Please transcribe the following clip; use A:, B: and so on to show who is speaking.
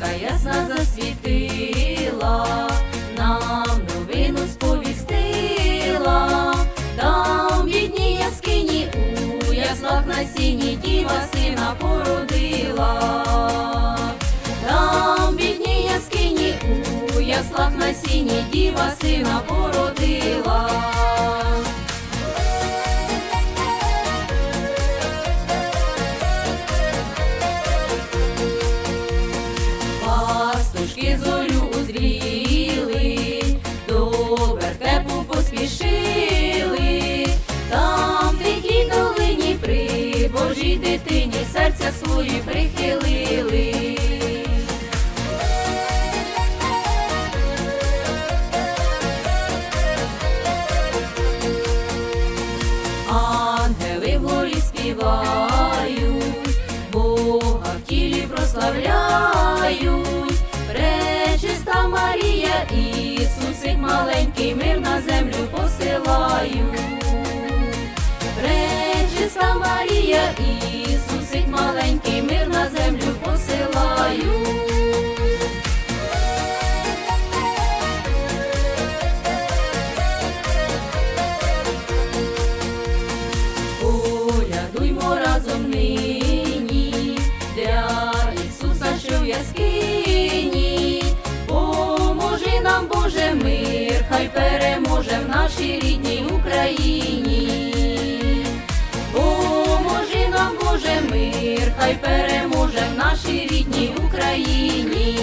A: зірка ясна засвітила, нам новину сповістила, там бідні яскині у яслах на сіні діва сина породила. Там бідні яскині у яслах на сіні діва сина породила. Божій дитині серця свої прихилили. Ангели вгорі співають, Бога в тілі прославляють, Пречиста Марія, Ісусик маленький мир на землю посилають. Нашій рідній Україні. Поможи нам, Боже, мир, хай переможе в нашій рідній Україні.